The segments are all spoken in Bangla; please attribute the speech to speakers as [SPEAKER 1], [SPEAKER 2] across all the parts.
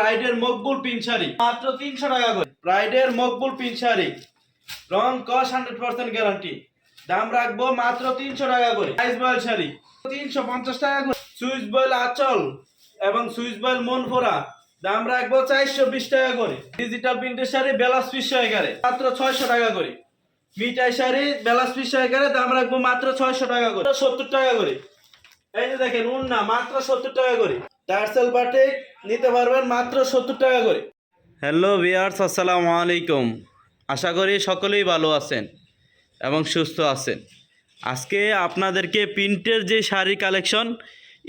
[SPEAKER 1] ব্রাইডের মকবুল পিন শাড়ি। মাত্র তিনশো টাকা করে। ব্রাইডের মকবুল পিন শাড়ি। রং কস হান্ড্রেড পার্সেন্ট গ্যারান্টি দাম রাখব মাত্র তিনশো টাকা করে। সাইজ বয়েল শাড়ি। তিনশো পঞ্চাশ টাকা করে। সুইচ বয়েল আচল এবং সুইচ বয়েল মন ফোরা দাম রাখব চারশো বিশ টাকা করে। ডিজিটাল প্রিন্টের শাড়ি বেলাস পিস সহকারে। মাত্র ছয়শো টাকা করে। মিঠাই শাড়ি বেলাস পিস সহকারে দাম রাখব মাত্র ছয়শো টাকা করে। সত্তর টাকা করে। এই যে দেখেন, উন্না, মাত্র সত্তর টাকা করে। টার্সেল বাটিক নিতে পারবেন মাত্র সত্তর টাকা করে। হ্যালো ভিয়ার্স আসসালামু আলাইকুম। আশা করি সকলেই ভালো আছেন এবং সুস্থ আছেন। আজকে আপনাদেরকে প্রিন্টের যে শাড়ি কালেকশন,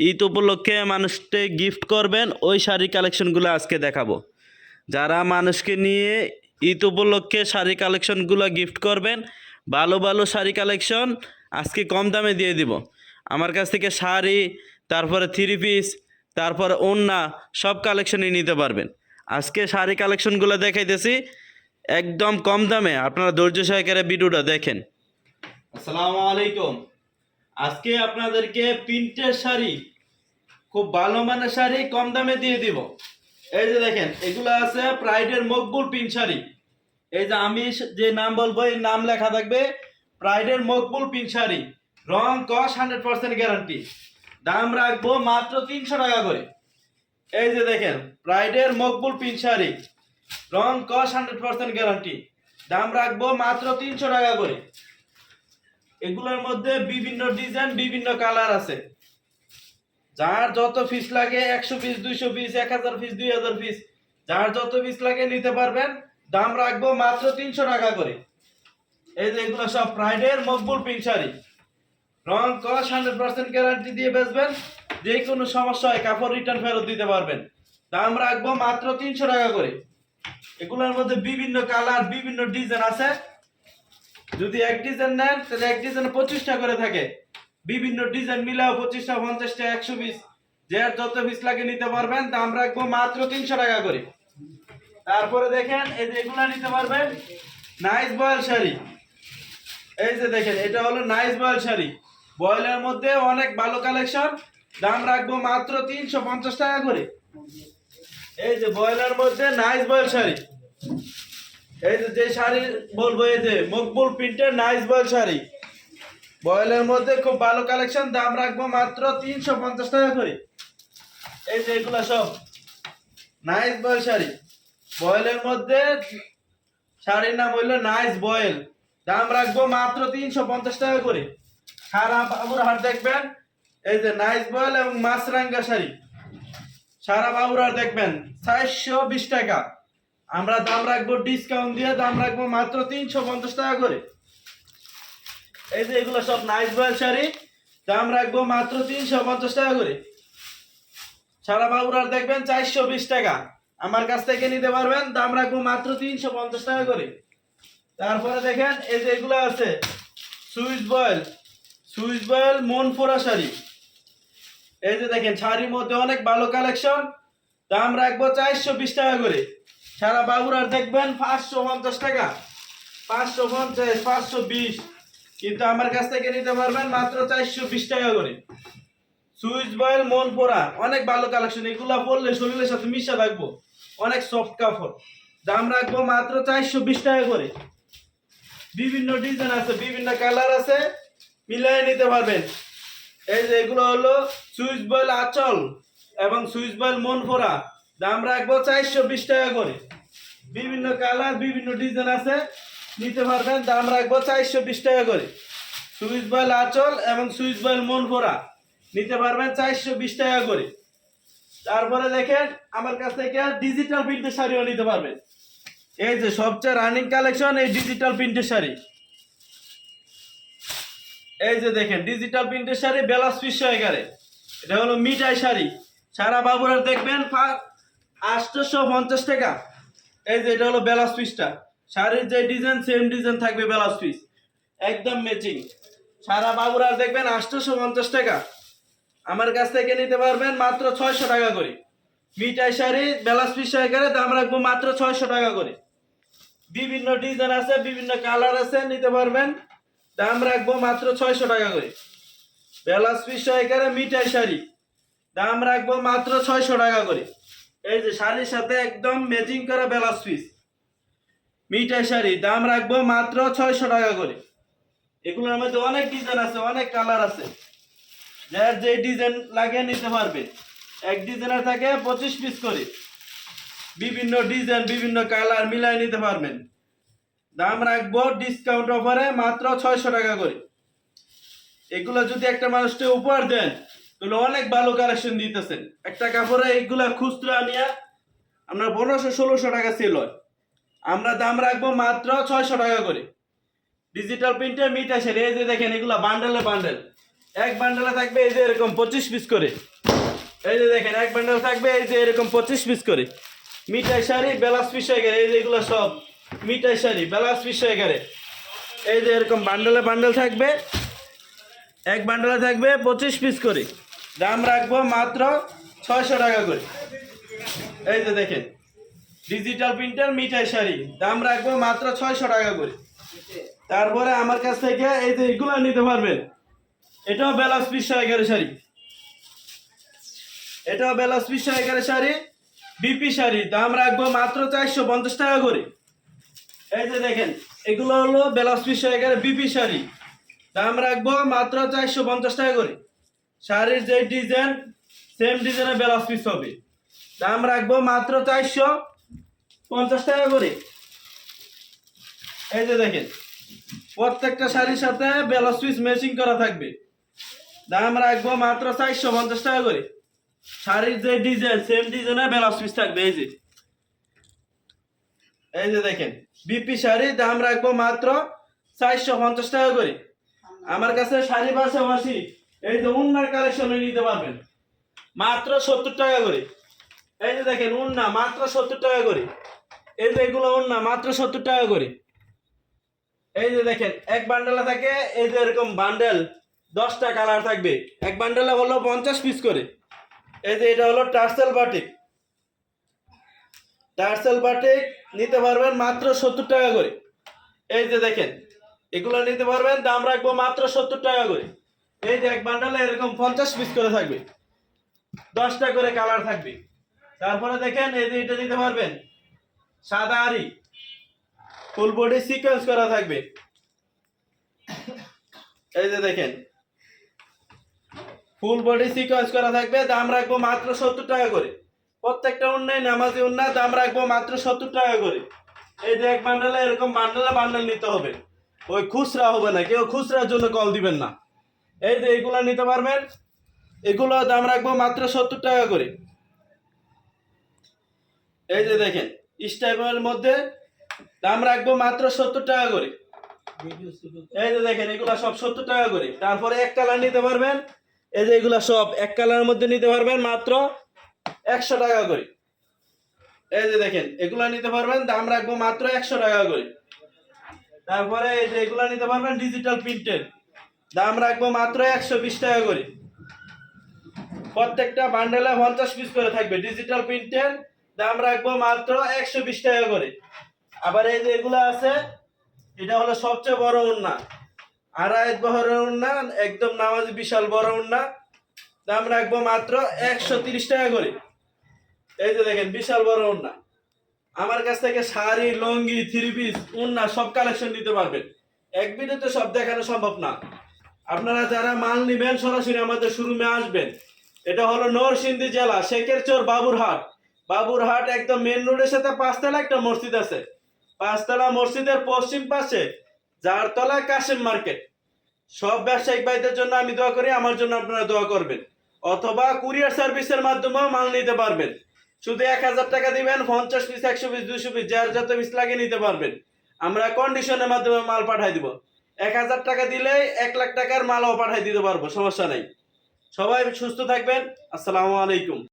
[SPEAKER 1] ঈদ উপলক্ষে মানুষকে গিফট করবেন, ওই শাড়ি কালেকশনগুলো আজকে দেখাবো। যারা মানুষকে নিয়ে ঈদ উপলক্ষে শাড়ি কালেকশনগুলো গিফট করবেন, ভালো ভালো শাড়ি কালেকশন আজকে কম দামে দিয়ে দিব। আমার কাছ থেকে শাড়ি, তারপরে থ্রি পিস তারপরে ওড়না সব কালেকশনই নিতে পারবেন। আজকে শাড়ি কালেকশনগুলো দেখাইতেছি, একদম কম দামে। আপনারা ধৈর্য সহকারে ভিডিওটা দেখেন। আসসালামু আলাইকুম। আজকে আপনাদেরকে প্রিন্টের শাড়ি, খুব ভালো মানের শাড়ি, কম দামে দিয়ে দিব। এই যে দেখেন, এগুলো আছে প্রাইডের মকবুল পিন শাড়ি। এই যে আমি যে নাম বলব এই নাম লেখা থাকবে প্রাইডের মকবুল পিন শাড়ি। রং কস হান্ড্রেড পার্সেন্ট গ্যারান্টি দাম রাখব মাত্র তিনশো টাকা করে। এই যে দেখেন প্রাইডের মকবুল পিন শাড়ি। রং কস হান্ড্রেড পার্সেন্ট গ্যারান্টি। দাম রাখব মাত্র তিনশো টাকা করে। এগুলোর মধ্যে বিভিন্ন ডিজাইন, বিভিন্ন কালার আছে। যার যত পিস লাগে, একশো পিস দুইশো পিস এক হাজার পিস দুই হাজার পিস যার যত পিস লাগে নিতে পারবেন। দাম রাখব মাত্র তিনশো টাকা করে। এই যে এগুলো সব প্রাইডের মকবুল পিন শাড়ি। রং কস, হান্ড্রেড পার্সেন্ট গ্যারান্টি দিয়ে বেচবেন। যে কোনো সমস্যা হয়, কাপড় রিটার্ন ফেরত দিতে পারবেন। দাম রাখব মাত্র তিনশো টাকা করে। এগুলোর মধ্যে বিভিন্ন কালার বিভিন্ন ডিজাইন আছে। যদি এক ডিজাইন নেন, তাহলে এক ডিজাইন পঁচিশটা করে থাকে। বিভিন্ন ডিজাইন মিলাও পঁচিশটা, পঞ্চাশটা, একশো পিস যে আর যত পিস লাগে নিতে পারবেন, দাম রাখব মাত্র তিনশো টাকা করে। তারপরে দেখেন, এই যে এগুলা নিতে পারবেন নাইস বয়েল শাড়ি। এই যে দেখেন, এটা হলো নাইস বয়েল শাড়ি। বয়েলের মধ্যে অনেক ভালো কালেকশন দাম রাখব মাত্র তিনশো পঞ্চাশ টাকা করে। এই যে বয়েলের মধ্যে নাইস বয়েল শাড়ি। এই যে যে শাড়ি বলব, এই যে মকবুল প্রিন্টের নাইস বয়েল শাড়ি। বয়েলের মধ্যে খুব ভালো কালেকশন দাম রাখব মাত্র তিনশো পঞ্চাশ টাকা করে। এই যে এগুলো সব নাইস বয়েল শাড়ি। বয়েলের মধ্যে শাড়ির নাম হইল নাইস বয়েল দাম রাখব মাত্র তিনশো পঞ্চাশ টাকা করে। সারা বাবুর হাট দেখবেন, এই যে নাইস বয়েল এবং মাছরাঙ্গা শাড়ি। সারা বাবুরার দেখবেন, চারশো বিশ টাকা। আমরা দাম রাখব ডিসকাউন্ট দিয়ে, দাম রাখব মাত্র তিনশো পঞ্চাশ টাকা করে। এই যে এগুলো সব নাইস বয়েল শাড়ি, দাম রাখব মাত্র তিনশো পঞ্চাশ টাকা করে। সারা বাবুরার দেখবেন, চারশো বিশ টাকা। আমার কাছ থেকে নিতে পারবেন, দাম রাখব মাত্র তিনশো পঞ্চাশ টাকা করে। তারপরে দেখেন, এই যে এগুলো আছে সুইচ বয়েল সুইচ বয়েল, মন ফোরা শাড়ি। এই যে দেখেন, শাড়ির মধ্যে অনেক ভালো কালেকশন। দাম রাখব চারশো বিশ টাকা করে। সারা বাবুরার দেখবেন, পাঁচশো পঞ্চাশ টাকা। পাঁচশো পঞ্চাশ, পাঁচশো বিশ। কিন্তু আমার কাছ থেকে নিতে পারবেন মাত্র চারশো বিশ টাকা করে। সুইচ বয়েল, মন পোড়া অনেক ভালো কালেকশন। এগুলা পরলে শরীরের সাথে মিশা রাখব অনেক সফট কাপড়। দাম রাখব মাত্র চারশো বিশ টাকা করে। বিভিন্ন ডিজাইন আছে, বিভিন্ন কালার আছে। মিলাই নিতে পারবেন। এই যে এগুলো হলো সুইচ বয়েল আচল এবং সুইচ বয়েল মন ফোরা দাম রাখব চারশো বিশ টাকা করে। বিভিন্ন কালার, বিভিন্ন ডিজাইন আছে, নিতে পারবেন। দাম রাখব চারশো বিশ টাকা করে। সুইচ বয়েল আচল এবং সুইচ বয়েল মন ফোরা নিতে পারবেন চারশো বিশ টাকা করে। তারপরে দেখেন, আমার কাছ থেকে ডিজিটাল প্রিন্টের শাড়িও নিতে পারবেন। এই যে সবচেয়ে রানিং কালেকশন এই ডিজিটাল প্রিন্টের শাড়ি। এই যে দেখেন ডিজিটাল প্রিন্টের শাড়ি বেলাস পিস এগারে এটা হলো মিঠাই শাড়ি। সারা বাবুরার দেখবেন আটশোশো পঞ্চাশ টাকা। এই যে এটা হলো বেলাস পিসটা। শাড়ির যে ডিজাইন সেম ডিজাইন থাকবে বেলাস পিস। একদম ম্যাচিং সারা বাবুরার দেখবেন, আটশোশো পঞ্চাশ টাকা। আমার কাছ থেকে নিতে পারবেন মাত্র ছয়শো টাকা করে। মিঠাই শাড়ি, বেলাস পিস এগারে দাম রাখব মাত্র ছয়শো টাকা করে। বিভিন্ন ডিজাইন আছে, বিভিন্ন কালার আছে, নিতে পারবেন। দাম রাখব মাত্র ছয়শো টাকা করে। বেলাস পিস এখানে মিঠাই শাড়ি। দাম রাখব মাত্র ছয়শো টাকা করে। এই যে শাড়ির সাথে একদম ম্যাচিং করা ব্লাউজ পিস। মিঠাই শাড়ি, দাম রাখব মাত্র ছয়শো টাকা করে। এগুলোর মধ্যে অনেক ডিজাইন আছে, অনেক কালার আছে। যার যে ডিজাইন লাগিয়ে নিতে পারবে। এক ডিজাইনের থাকে পঁচিশ পিস করে। বিভিন্ন ডিজাইন বিভিন্ন কালার মিলাই নিতে পারবেন। দাম রাখব ডিসকাউন্ট অফারে মাত্র ছয়শো টাকা করে। এগুলো যদি একটা মানুষকে উপহার দেন, তাহলে অনেক ভালো কালেকশন দিতেছেন একটা কাপড়ে এইগুলা খুচরা নিয়ে আমরা পনেরোশো, ষোলোশো টাকা সেল হয়। আমরা দাম রাখব মাত্র ছয়শো টাকা করে। ডিজিটাল প্রিন্টে মিট আছে এই যে দেখেন এগুলো বান্ডেলে বান্ডেল এক বান্ডেলে থাকবে এই যে এরকম পঁচিশ পিস করে। এই যে দেখেন এক বান্ডেল থাকবে এই যে এরকম পঁচিশ পিস করে। মিঠাই শাড়ি বেলাস পিস এই যে এগুলো সব। মিঠাই শাড়ি বেলাস পিস এগারে এই যে এরকম বান্ডেলে বান্ডেল থাকবে, এক বান্ডেলে থাকবে পঁচিশ পিস করে। দাম রাখব মাত্র ছয়শো টাকা করে। এই যে দেখেন ডিজিটাল প্রিন্টার মিঠাই শাড়ি। দাম রাখব মাত্র ছয়শো টাকা করে। তারপরে আমার কাছ থেকে এই যে এগুলো নিতে পারবেন। এটাও বেলাস পিস এগারো শাড়ি। এটাও বেলাস পিস এগারো শাড়ি, বিপি শাড়ি। দাম রাখব মাত্র চারশো পঞ্চাশ টাকা করে। এই যে দেখেন, এগুলো হলো বেলাস পিস এগারো বিপি শাড়ি। দাম রাখব মাত্র চারশো পঞ্চাশ টাকা করে। শাড়ির যে ডিজাইন সেম ডিজাইনের বেলাস পিস হবে। দাম রাখব মাত্র চারশো পঞ্চাশ টাকা করে। এই যে দেখেন, প্রত্যেকটা শাড়ির সাথে বেলাস পিস ম্যাচিং করা থাকবে। দাম রাখব মাত্র চারশো পঞ্চাশ টাকা করে। শাড়ির যে ডিজাইন সেম ডিজাইনের বেলাস পিস থাকবে, এই যে। এই যে দেখেন বিপি শাড়ি দাম রাখব মাত্র চারশো পঞ্চাশ টাকা করে। আমার কাছে শাড়ি পাশাপাশি এই যে উন্নার কালেকশন নিতে পারবেন। মাত্র সত্তর টাকা করে। এই যে দেখেন, উন্না মাত্র সত্তর টাকা করে। এই যে এগুলো উন্না মাত্র সত্তর টাকা করে। এই যে দেখেন, এক বান্ডেলে থাকে, এই যে এরকম বান্ডেল দশটা কালার থাকবে। এক বান্ডেলে হলো পঞ্চাশ পিস করে। এই যে এটা হলো টার্সেল বাটিক টার্সেল বাটিক নিতে পারবেন মাত্র সত্তর টাকা করে। এই যে দেখেন, এগুলো নিতে পারবেন, দাম রাখব মাত্র সত্তর টাকা করে। এই যে এক বান্ডালে এরকম পঞ্চাশ পিস করে থাকবে। দশটা করে কালার থাকবে। তারপরে দেখেন, এই যে এটা নিতে পারবেন, সাদা আরি ফুল বডি সিকোয়েন্স করা থাকবে। এই যে দেখেন ফুল বডি সিকোয়েন্স করা থাকবে, দাম রাখব মাত্র সত্তর টাকা করে। প্রত্যেকটা অন্যায় নামাজি উন্নয় দাম রাখব মাত্র সত্তর টাকা করে। এই যে এক বান্ডেলে এরকম বান্ডেলে বান্ডেল নিতে হবে। ওই খুচরা হবে না, কেউ খুচরার জন্য কল দিবেন না। এই যে এগুলো নিতে পারবেন, এগুলো দাম রাখব মাত্র সত্তর টাকা করে। এই যে দেখেন স্টাইপের মধ্যে দাম রাখব মাত্র সত্তর টাকা করে। এই যে দেখেন, এগুলা সব সত্তর টাকা করে। তারপরে এক কালার নিতে পারবেন। এই যে এগুলা সব এক কালারের মধ্যে নিতে পারবেন মাত্র একশো টাকা করে। এই যে দেখেন, এগুলা নিতে পারবেন, দাম রাখব মাত্র একশো টাকা করে। তারপরে এই যে এগুলা নিতে পারবেন ডিজিটাল প্রিন্টের দাম রাখব মাত্র একশো বিশ টাকা করে। প্রত্যেকটা বান্ডেলে পঞ্চাশ পিস করে থাকবে ডিজিটাল প্রিন্টের দাম রাখব মাত্র একশো বিশ টাকা করে। আবার এই যে এগুলো আছে, এটা হলো সবচেয়ে বড় উন্না আড়াই বহরের উন্না একদম নামাজ বিশাল বড় উন্না দাম রাখব মাত্র একশো তিরিশ টাকা করে। এই যে দেখেন, বিশাল বড় উন্না আমার কাছ থেকে শাড়ি, লঙ্গি থ্রি পিস উন্না সব কালেকশন নিতে পারবেন। এক ভিডিওতে সব দেখানো সম্ভব না। আপনারা যারা মাল নিবেন, সরাসরি আমাদের শোরুমে আসবেন। এটা হলো নরসিংদী জেলা শেখের চর বাবুরহাট। বাবুরহাট একদম মেন রোডের সাথে পাঁচতলা একটা মসজিদ আছে। পাঁচতলা মসজিদের পশ্চিম পাশে যার তলায় কাশিম মার্কেট। সব ব্যবসায়িক ভাইদের জন্য আমি দোয়া করি, আমার জন্য আপনারা দোয়া করবেন। অথবা কুরিয়ার সার্ভিসের মাধ্যমেও মাল নিতে পারবেন। শুধু এক হাজার টাকা দিবেন, পঞ্চাশ পিস, একশো পিস, দুশো পিস, যার যত পিস লাগে নিতে পারবেন। আমরা কন্ডিশনের মাধ্যমে মাল পাঠাই দিব। এক হাজার টাকা দিলে এক লাখ টাকার মালও পাঠাই দিতে পারব, সমস্যা নাই। সবাই সুস্থ থাকবেন। আসসালামু আলাইকুম।